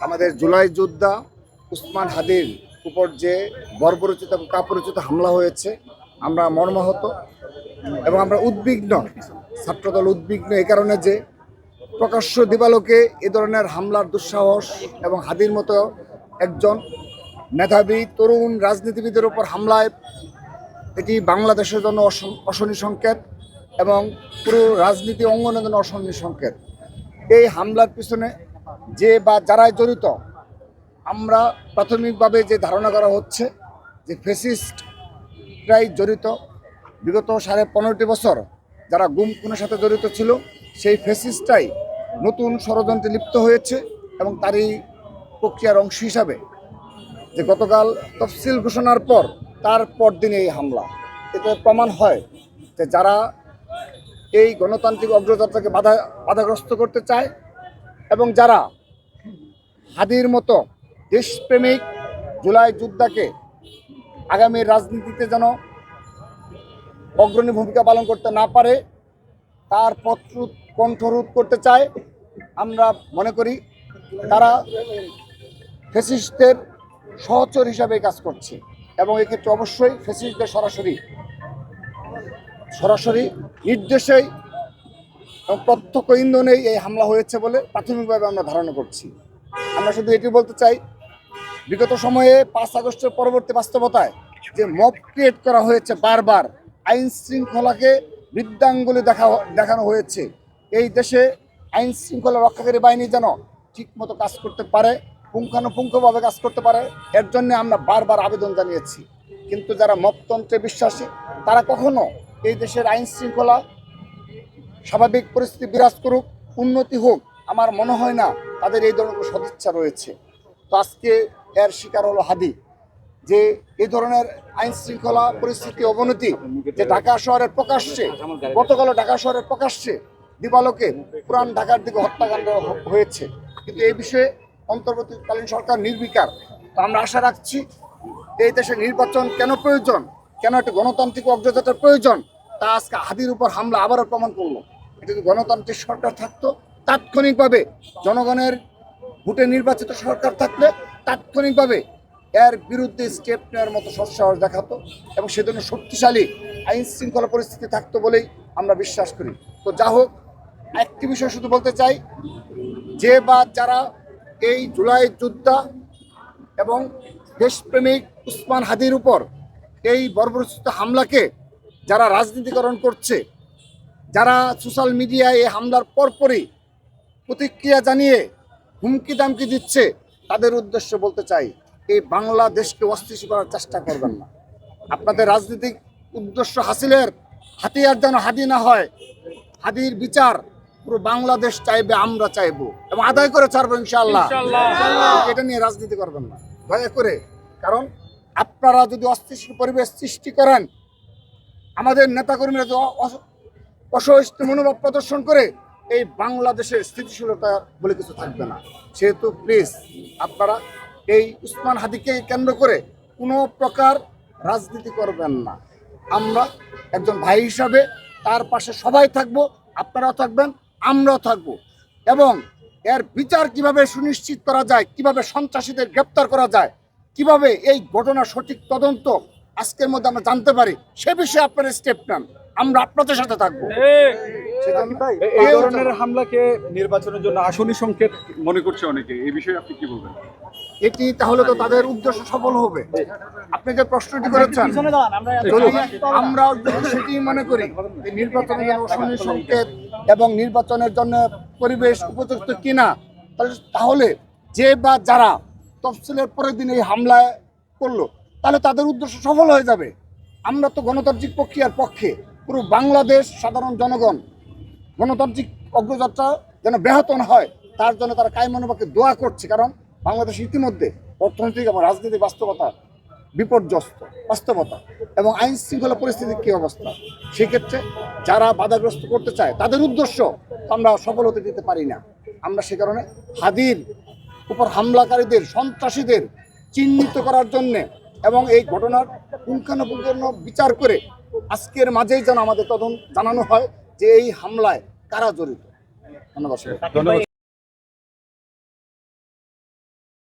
আমাদের জুলাই যোদ্ধা উসমান হাদির উপর যে বর্বরচিত এবং কাপরচিত হামলা হয়েছে, আমরা মর্মাহত এবং আমরা উদ্বিগ্ন, ছাত্রদল উদ্বিগ্ন এই কারণে যে প্রকাশ্য দিবালোকে এ ধরনের হামলার দুঃসাহস এবং হাদির মতো একজন মেধাবী তরুণ রাজনীতিবিদের উপর হামলায় এটি বাংলাদেশের জন্য অশ- অশনি সংকেত এবং পুরো রাজনীতি অঙ্গনের জন্য অশনি সংকেত। এই হামলার পিছনে যে বা যারাই জড়িত, আমরা প্রাথমিকভাবে যে ধারণা করা হচ্ছে যে ফেসিস্টরাই জড়িত, বিগত সাড়ে পনেরোটি বছর যারা গুম খুনের সাথে জড়িত ছিল, সেই ফেসিস্টটাই নতুন ষড়যন্ত্রে লিপ্ত হয়েছে এবং তারই প্রক্রিয়ার অংশ হিসাবে যে গতকাল তফসিল ঘোষণার পর, তার পরদিন এই হামলা। এতে প্রমাণ হয় যে যারা এই গণতান্ত্রিক অগ্রযাত্রাকে বাধা, বাধাগ্রস্ত করতে চায় এবং যারা হাদির মতো দেশপ্রেমিক জুলাই যোদ্ধাকে আগামী রাজনীতিতে যেন অগ্রণী ভূমিকা পালন করতে না পারে, তার পত্র কণ্ঠরোধ করতে চায়, আমরা মনে করি তারা ফেসিস্টদের সহচর হিসাবে কাজ করছে এবং এক্ষেত্রে অবশ্যই ফেসিস্টদের সরাসরি সরাসরি নির্দেশেই এবং প্রত্যক্ষ ইন্ধনেই এই হামলা হয়েছে বলে প্রাথমিকভাবে আমরা ধারণা করছি। আমরা শুধু এটি বলতে চাই, বিগত সময়ে পাঁচ আগস্টের পরবর্তী বাস্তবতায় যে মব ক্রিয়েট করা হয়েছে বারবার, আইন শৃঙ্খলাকে বৃদ্ধাঙ্গুলি দেখা দেখানো হয়েছে। এই দেশে আইন শৃঙ্খলা রক্ষাকারী বাহিনী যেন ঠিকমতো কাজ করতে পারে, পুঙ্খানুপুঙ্খভাবে কাজ করতে পারে, এর জন্য আমরা বারবার আবেদন জানিয়েছি। কিন্তু যারা মপতন্ত্রে বিশ্বাসী, তারা কখনো এই দেশের আইন শৃঙ্খলা স্বাভাবিক পরিস্থিতি বিরাজ করুক, উন্নতি হোক আমার মনে হয় না তাদের এই ধরনের সদিচ্ছা রয়েছে। তো আজকে এর শিকার হলো হাদি, যে এই ধরনের আইন শৃঙ্খলা পরিস্থিতি, অবনতি যে ঢাকা শহরের প্রকাশ্যে, গতকালও ঢাকা শহরের প্রকাশ্যে দিবালোকে পুরান ঢাকার দিকে হত্যাকাণ্ড হয়েছে। কিন্তু এই বিষয়ে অন্তর্বর্তীকালীন সরকার নির্বিকার। তো আমরা আশা রাখছি এই দেশে নির্বাচন কেন প্রয়োজন, কেন একটা গণতান্ত্রিক অগ্রযাত্রার প্রয়োজন, তা আজকে হাদির উপর হামলা আবারও প্রমাণ করল। এটা যদি গণতান্ত্রিক সরকার থাকতো তাৎক্ষণিকভাবে জনগণের ভোটে নির্বাচিত সরকার থাকলে তাৎক্ষণিকভাবে এর বিরুদ্ধে স্টেপ নেওয়ার মতো সৎসাহস দেখাতো এবং সেজন্য শক্তিশালী আইন শৃঙ্খলা পরিস্থিতি থাকতো বলেই আমরা বিশ্বাস করি। তো যা হোক, একটি বিষয় শুধু বলতে চাই, যে বা যারা এই জুলাই যোদ্ধা এবং দেশপ্রেমিক উসমান হাদির উপর এই বর্বরচিত হামলাকে যারা রাজনীতিকরণ করছে, যারা সোশ্যাল মিডিয়ায় এই হামলার পরপরই প্রতিক্রিয়া জানিয়ে হুমকি দামকি দিচ্ছে তাদের উদ্দেশ্য বলতে চাই এই বাংলাদেশকে অস্থিতিশীল করার চেষ্টা করবেন না। আপনাদের রাজনৈতিক উদ্দেশ্য হাসিলের হাতিয়ার যেন হাদি না হয় হাদির বিচার পুরো বাংলাদেশ চাইবে আমরা চাইব এবং আদায় করে ছাড়বো ইনশাল্লাহ এটা নিয়ে রাজনীতি করবেন না। দয়া করে কারণ আপনারা যদি অস্থিতিশীল পরিবেশ সৃষ্টি করেন আমাদের নেতাকর্মীরা যদি অসহিষ্ণু মনোভাব প্রদর্শন করে এই বাংলাদেশের স্থিতিশীলতা বলে কিছু থাকবে না। সেহেতু প্লিজ আপনারা এই উসমান হাদিকে কেন্দ্র করে কোনো প্রকার রাজনীতি করবেন না। আমরা একজন ভাই হিসাবে তার পাশে সবাই থাকব, আপনারাও থাকবেন, আমরাও থাকব। এবং এর বিচার কীভাবে সুনিশ্চিত করা যায়, কীভাবে সন্ত্রাসীদের গ্রেপ্তার করা যায়, কীভাবে এই ঘটনার সঠিক তদন্ত আজকের মধ্যে আমরা জানতে পারি, সে বিষয়ে আপনারা স্টেপ নেন। আমরা আপনাদের সাথে থাকব। এই ধরনের হামলাকে নির্বাচনের জন্য আসনি সংকেত মনে করছে অনেকে এই বিষয়ে আপনি কি বলবেন? এটি তাহলে তো তাদের উদ্দেশ্য সফল হবে। আপনি যে প্রশ্নটি করেছেন যদি আমরা সেটি মনে করি নির্বাচনের জন্য সংকেত এবং নির্বাচনের জন্য পরিবেশ উপযুক্ত কিনা তাহলে তাহলে যে বা যারা তফসিলের পরের দিন এই হামলায় করল তাহলে তাদের উদ্দেশ্য সফল হয়ে যাবে। আমরা তো গণতান্ত্রিক প্রক্রিয়ার পক্ষে পুরো বাংলাদেশ সাধারণ জনগণ গণতান্ত্রিক অগ্রযাত্রা যেন ব্যাহত না হয়, তার জন্য তারা কায়মনোবাকে দোয়া করছে, কারণ বাংলাদেশ ইতিমধ্যে অর্থনৈতিক এবং রাজনৈতিক বাস্তবতা বিপর্যস্ত, বাস্তবতা। এবং আইন শৃঙ্খলা পরিস্থিতির কী অবস্থা? সেক্ষেত্রে যারা বাধাগ্রস্ত করতে চায়, তাদের উদ্দেশ্য আমরা সফল হতে দিতে পারি না। আমরা সে কারণে হাদির উপর হামলাকারীদের, সন্ত্রাসীদের চিহ্নিত করার জন্যে এবং এই ঘটনার পুঙ্খানুপুঙ্খানু বিচার করে আজকের মাঝেই যেন আমাদের তদন্ত জানানো হয় যে এই হামলায় কারা জড়িত। ধন্যবাদ